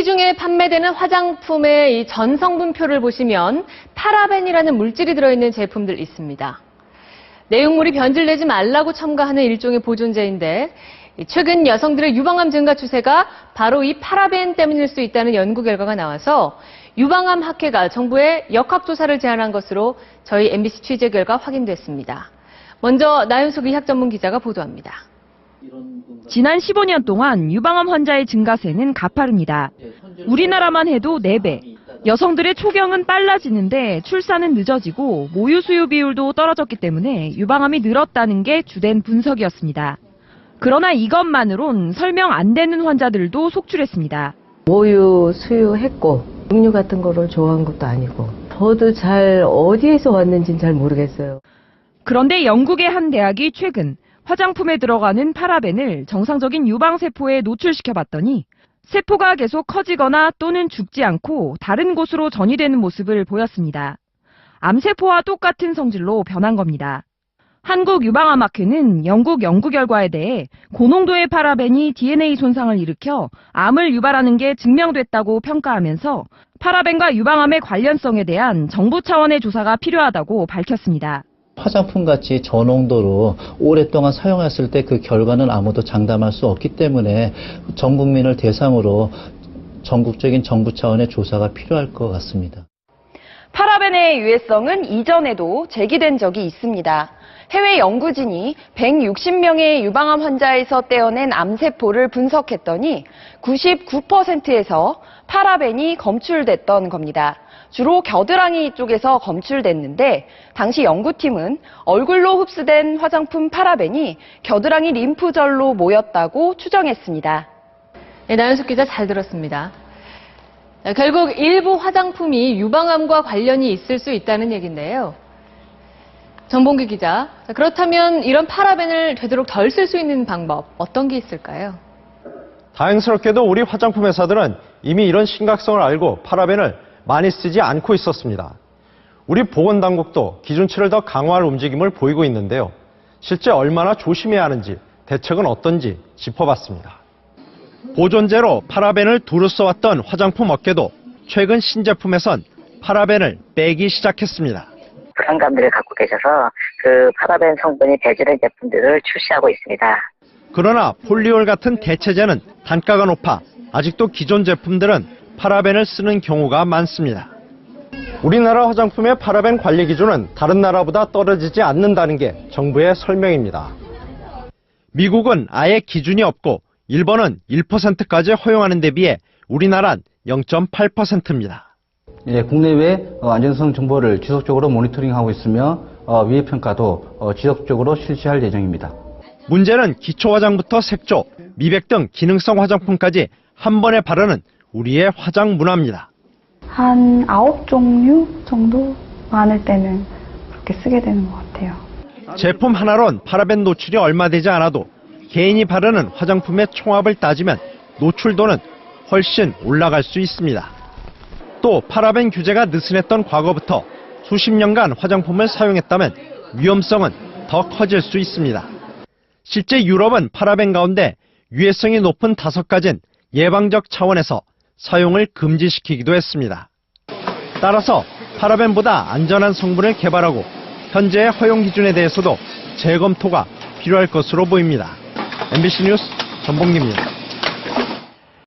시중에 판매되는 화장품의 이 전성분표를 보시면 파라벤이라는 물질이 들어있는 제품들 있습니다. 내용물이 변질되지 말라고 첨가하는 일종의 보존제인데 최근 여성들의 유방암 증가 추세가 바로 이 파라벤 때문일 수 있다는 연구 결과가 나와서 유방암 학회가 정부에 역학조사를 제안한 것으로 저희 MBC 취재 결과 확인됐습니다. 먼저 나윤숙 의학 전문 기자가 보도합니다. 지난 15년 동안 유방암 환자의 증가세는 가파릅니다. 우리나라만 해도 4배. 여성들의 초경은 빨라지는데 출산은 늦어지고 모유 수유 비율도 떨어졌기 때문에 유방암이 늘었다는 게 주된 분석이었습니다. 그러나 이것만으론 설명 안 되는 환자들도 속출했습니다. 모유 수유했고 음료 같은 거를 좋아한 것도 아니고 저도 잘 어디에서 왔는지는 잘 모르겠어요. 그런데 영국의 한 대학이 최근 화장품에 들어가는 파라벤을 정상적인 유방세포에 노출시켜 봤더니 세포가 계속 커지거나 또는 죽지 않고 다른 곳으로 전이되는 모습을 보였습니다. 암세포와 똑같은 성질로 변한 겁니다. 한국 유방암학회는 영국 연구 결과에 대해 고농도의 파라벤이 DNA 손상을 일으켜 암을 유발하는 게 증명됐다고 평가하면서 파라벤과 유방암의 관련성에 대한 정부 차원의 조사가 필요하다고 밝혔습니다. 화장품 같이 저농도로 오랫동안 사용했을 때 그 결과는 아무도 장담할 수 없기 때문에 전 국민을 대상으로 전국적인 정부 차원의 조사가 필요할 것 같습니다. 파라벤의 유해성은 이전에도 제기된 적이 있습니다. 해외 연구진이 160명의 유방암 환자에서 떼어낸 암세포를 분석했더니 99%에서 파라벤이 검출됐던 겁니다. 주로 겨드랑이 쪽에서 검출됐는데 당시 연구팀은 얼굴로 흡수된 화장품 파라벤이 겨드랑이 림프절로 모였다고 추정했습니다. 네, 나윤숙 기자 잘 들었습니다. 자, 결국 일부 화장품이 유방암과 관련이 있을 수 있다는 얘기인데요. 정봉기 기자, 자, 그렇다면 이런 파라벤을 되도록 덜 쓸 수 있는 방법 어떤 게 있을까요? 다행스럽게도 우리 화장품 회사들은 이미 이런 심각성을 알고 파라벤을 많이 쓰지 않고 있었습니다. 우리 보건당국도 기준치를 더 강화할 움직임을 보이고 있는데요. 실제 얼마나 조심해야 하는지 대책은 어떤지 짚어봤습니다. 보존제로 파라벤을 두루 써왔던 화장품 업계도 최근 신제품에선 파라벤을 빼기 시작했습니다. 부담감들을 갖고 계셔서 그 파라벤 성분이 배제된 제품들을 출시하고 있습니다. 그러나 폴리올 같은 대체제는 단가가 높아 아직도 기존 제품들은 파라벤을 쓰는 경우가 많습니다. 우리나라 화장품의 파라벤 관리 기준은 다른 나라보다 떨어지지 않는다는 게 정부의 설명입니다. 미국은 아예 기준이 없고 일본은 1%까지 허용하는 데 비해 우리나라는 0.8%입니다. 예, 국내외 어, 안전성 정보를 지속적으로 모니터링하고 있으며 어, 위해 평가도 어, 지속적으로 실시할 예정입니다. 문제는 기초 화장부터 색조, 미백 등 기능성 화장품까지 한 번에 바르는 우리의 화장 문화입니다. 한 아홉 종류 정도 많을 때는 그렇게 쓰게 되는 것 같아요. 제품 하나론 파라벤 노출이 얼마 되지 않아도 개인이 바르는 화장품의 총합을 따지면 노출도는 훨씬 올라갈 수 있습니다. 또 파라벤 규제가 느슨했던 과거부터 수십 년간 화장품을 사용했다면 위험성은 더 커질 수 있습니다. 실제 유럽은 파라벤 가운데 유해성이 높은 다섯 가지는 예방적 차원에서 사용을 금지시키기도 했습니다. 따라서 파라벤보다 안전한 성분을 개발하고 현재의 허용 기준에 대해서도 재검토가 필요할 것으로 보입니다. MBC 뉴스 전봉기입니다.